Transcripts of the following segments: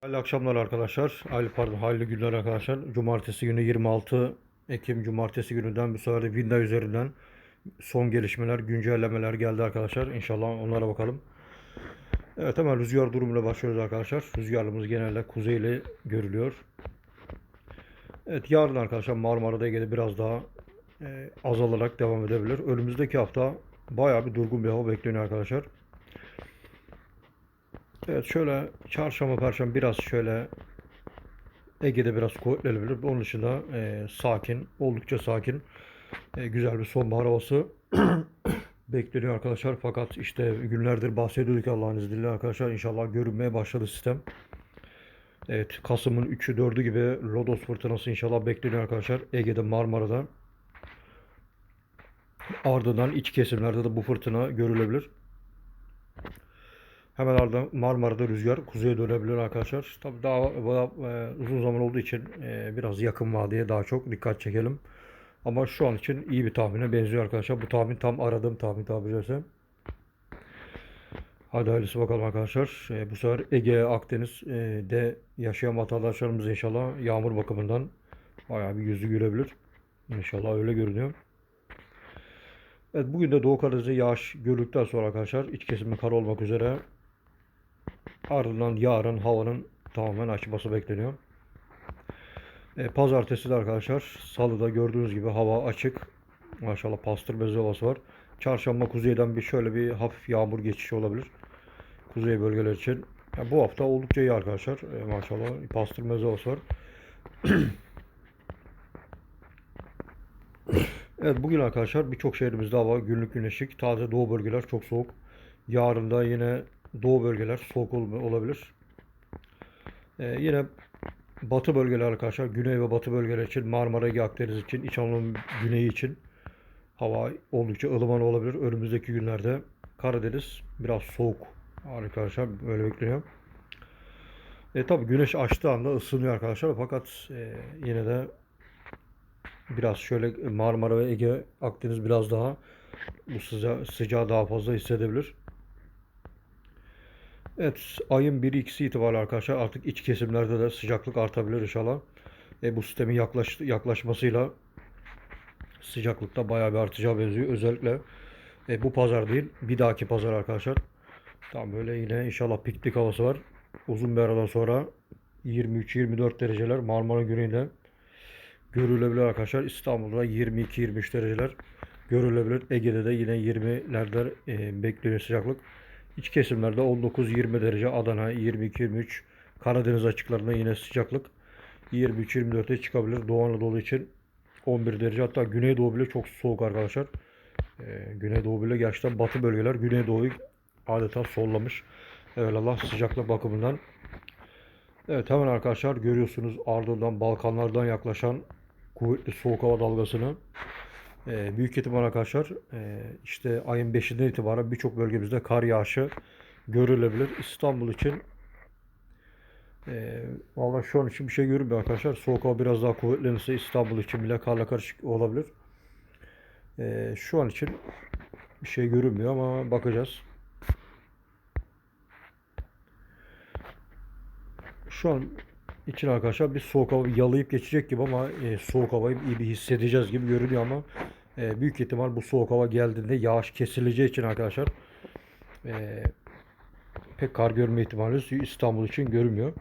Hayırlı akşamlar arkadaşlar. Hayırlı pardon, hayırlı günler arkadaşlar. Cumartesi günü 26 Ekim Cumartesi gününden bu sefer de Vinda üzerinden son gelişmeler, güncellemeler geldi arkadaşlar. İnşallah onlara bakalım. Evet hemen rüzgar durumuyla başlıyoruz arkadaşlar. Rüzgarımız genelde kuzeyle görülüyor. Evet yarın arkadaşlar Marmara'da Ege'de biraz daha e, azalarak devam edebilir. Önümüzdeki hafta bayağı bir durgun bir hava bekleniyor arkadaşlar. Evet şöyle çarşamba perşembe biraz şöyle Ege'de biraz kuvvetlenebilir. Onun dışında e, sakin, oldukça sakin, e, güzel bir sonbahar havası bekleniyor arkadaşlar. Fakat işte günlerdir bahsediyorduk Allah'ın izniyle arkadaşlar. İnşallah görünmeye başladı sistem. Evet Kasım'ın 3'ü 4'ü gibi Lodos fırtınası inşallah bekleniyor arkadaşlar. Ege'de Marmara'da. Ardından iç kesimlerde de bu fırtına görülebilir. Hemen ardından Marmara'da rüzgar kuzeye dönebilir arkadaşlar. Tabii daha daha, e, uzun zaman olduğu için e, biraz yakın vadeye daha çok dikkat çekelim. Ama şu an için iyi bir tahmine benziyor arkadaşlar. Bu tahmin tam aradığım tahmin tabiri caizse. Hadi hayırlısı bakalım arkadaşlar. E, bu sefer Ege, Akdeniz'de yaşayan vatandaşlarımız inşallah yağmur bakımından bayağı bir yüzü gülebilir. İnşallah öyle görünüyor. Evet bugün de Doğu Karadeniz'de yağış gördükten sonra arkadaşlar iç kesimde kar olmak üzere ardından yarın havanın tamamen açması bekleniyor. E, pazartesi de arkadaşlar salıda gördüğünüz gibi hava açık. Maşallah pastır bezi havası var. Çarşamba kuzeyden bir şöyle bir hafif yağmur geçişi olabilir. Kuzey bölgeler için. Ya bu hafta oldukça iyi arkadaşlar. E, maşallah pastır bezi havası var. Evet bugün arkadaşlar birçok şehrimizde hava günlük güneşlik. Taze doğu bölgeler çok soğuk. Yarın da yine doğu bölgeler soğuk ol- olabilir. Ee, yine batı bölgeler arkadaşlar güney ve batı bölgeler için Marmara Ege Akdeniz için İç Anadolu'nun güneyi için hava oldukça ılıman olabilir. Önümüzdeki günlerde Karadeniz biraz soğuk arkadaşlar böyle bekleniyor. E tabi güneş açtığı anda ısınıyor arkadaşlar fakat e, yine de Biraz şöyle Marmara ve Ege, Akdeniz biraz daha bu sıca sıcağı daha fazla hissedebilir. Evet, ayın 1'i 2'si itibariyle arkadaşlar artık iç kesimlerde de sıcaklık artabilir inşallah. E, bu sistemin yaklaş, yaklaşmasıyla sıcaklıkta bayağı bir artacağı benziyor. Özellikle e, bu pazar değil, bir dahaki pazar arkadaşlar. Tam böyle yine inşallah piknik havası var. Uzun bir aradan sonra 23-24 dereceler Marmara güneyinde görülebilir arkadaşlar. İstanbul'da 22-23 dereceler görülebilir. Ege'de de yine 20'lerden e, bekleniyor sıcaklık. İç kesimlerde 19-20 derece. Adana 22-23. Karadeniz açıklarında yine sıcaklık 23-24'e çıkabilir. Doğu Anadolu için 11 derece. Hatta Güneydoğu bile çok soğuk arkadaşlar. E, Güneydoğu bile gerçekten batı bölgeler Güneydoğu'yu adeta sollamış. Evet Allah sıcaklık bakımından. Evet hemen arkadaşlar görüyorsunuz ardından Balkanlardan yaklaşan kuvvetli soğuk hava dalgasını. Ee, büyük ihtimal arkadaşlar e, işte ayın 5'inden itibaren birçok bölgemizde kar yağışı görülebilir. İstanbul için e, vallahi şu an için bir şey görünmüyor arkadaşlar. Soğuk hava biraz daha kuvvetlenirse İstanbul için bile karla karışık olabilir. E, şu an için bir şey görünmüyor ama bakacağız. Şu an için arkadaşlar bir soğuk hava yalayıp geçecek gibi ama e, soğuk havayı iyi bir hissedeceğiz gibi görünüyor ama e, büyük ihtimal bu soğuk hava geldiğinde yağış kesileceği için arkadaşlar e, pek kar görme ihtimalimiz İstanbul için görünmüyor.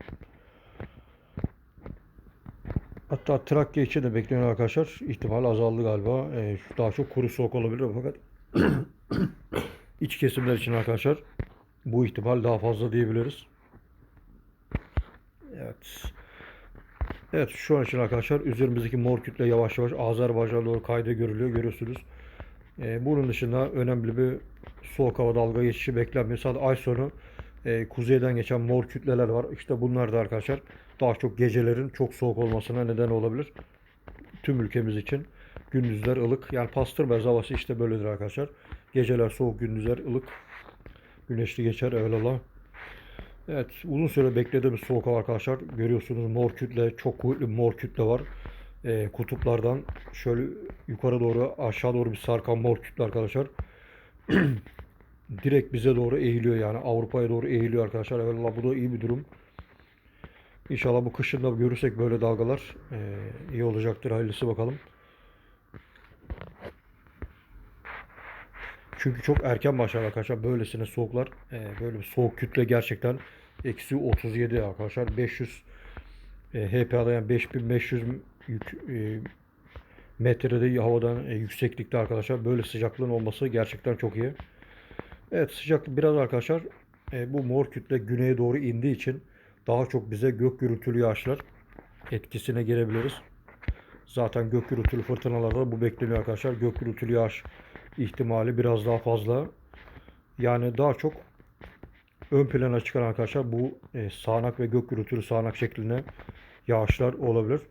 Hatta Trakya için de bekleniyor arkadaşlar. İhtimal azaldı galiba. E, daha çok kuru soğuk olabilir fakat iç kesimler için arkadaşlar bu ihtimal daha fazla diyebiliriz. Evet. Evet şu an için arkadaşlar üzerimizdeki mor kütle yavaş yavaş Azerbaycan'a doğru kayda görülüyor görüyorsunuz. Ee, bunun dışında önemli bir soğuk hava dalga geçişi beklenmiyor. Sadece ay sonu e, kuzeyden geçen mor kütleler var. İşte bunlar da arkadaşlar daha çok gecelerin çok soğuk olmasına neden olabilir. Tüm ülkemiz için gündüzler ılık. Yani pastırmaz havası işte böyledir arkadaşlar. Geceler soğuk, gündüzler ılık. Güneşli geçer evvelallah. Evet uzun süre beklediğimiz soğuk hava arkadaşlar. Görüyorsunuz mor kütle çok kuvvetli mor kütle var. Ee, kutuplardan şöyle yukarı doğru aşağı doğru bir sarkan mor kütle arkadaşlar. Direkt bize doğru eğiliyor yani Avrupa'ya doğru eğiliyor arkadaşlar. Evet bu da iyi bir durum. İnşallah bu kışın da görürsek böyle dalgalar e, iyi olacaktır. Hayırlısı bakalım. Çünkü çok erken başlar arkadaşlar. Böylesine soğuklar. e, böyle bir soğuk kütle gerçekten eksi 37 arkadaşlar. 500 e, HPA'da yani 5500 yük, e, metrede havadan e, yükseklikte arkadaşlar. Böyle sıcaklığın olması gerçekten çok iyi. Evet sıcaklık biraz arkadaşlar e, bu mor kütle güneye doğru indiği için daha çok bize gök gürültülü yağışlar etkisine girebiliriz. Zaten gök gürültülü fırtınalarda bu bekleniyor arkadaşlar. Gök gürültülü yağış ihtimali biraz daha fazla. Yani daha çok ön plana çıkan arkadaşlar bu e, sağanak ve gök gürültülü sağanak şeklinde yağışlar olabilir.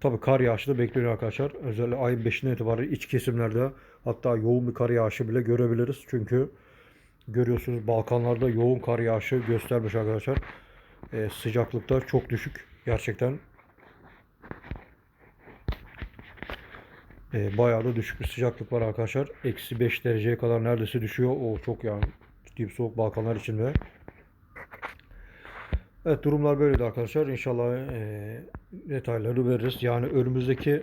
Tabii kar yağışı da bekleniyor arkadaşlar. Özellikle ayın 5'inden itibaren iç kesimlerde hatta yoğun bir kar yağışı bile görebiliriz. Çünkü görüyorsunuz Balkanlarda yoğun kar yağışı göstermiş arkadaşlar. E, sıcaklıkta çok düşük gerçekten. E, bayağı da düşük bir sıcaklık var arkadaşlar. Eksi 5 dereceye kadar neredeyse düşüyor. O çok yani ciddi bir soğuk Balkanlar için de. Evet durumlar böyleydi arkadaşlar. İnşallah e, detayları veririz. Yani önümüzdeki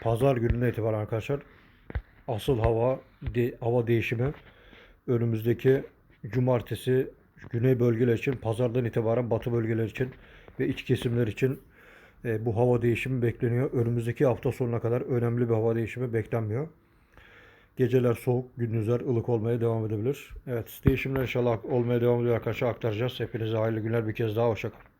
pazar gününe itibaren arkadaşlar asıl hava de, hava değişimi önümüzdeki cumartesi güney bölgeler için pazardan itibaren batı bölgeler için ve iç kesimler için e, bu hava değişimi bekleniyor. Önümüzdeki hafta sonuna kadar önemli bir hava değişimi beklenmiyor. Geceler soğuk, gündüzler ılık olmaya devam edebilir. Evet, değişimler inşallah olmaya devam ediyor arkadaşlar aktaracağız. Hepinize hayırlı günler bir kez daha hoşçakalın.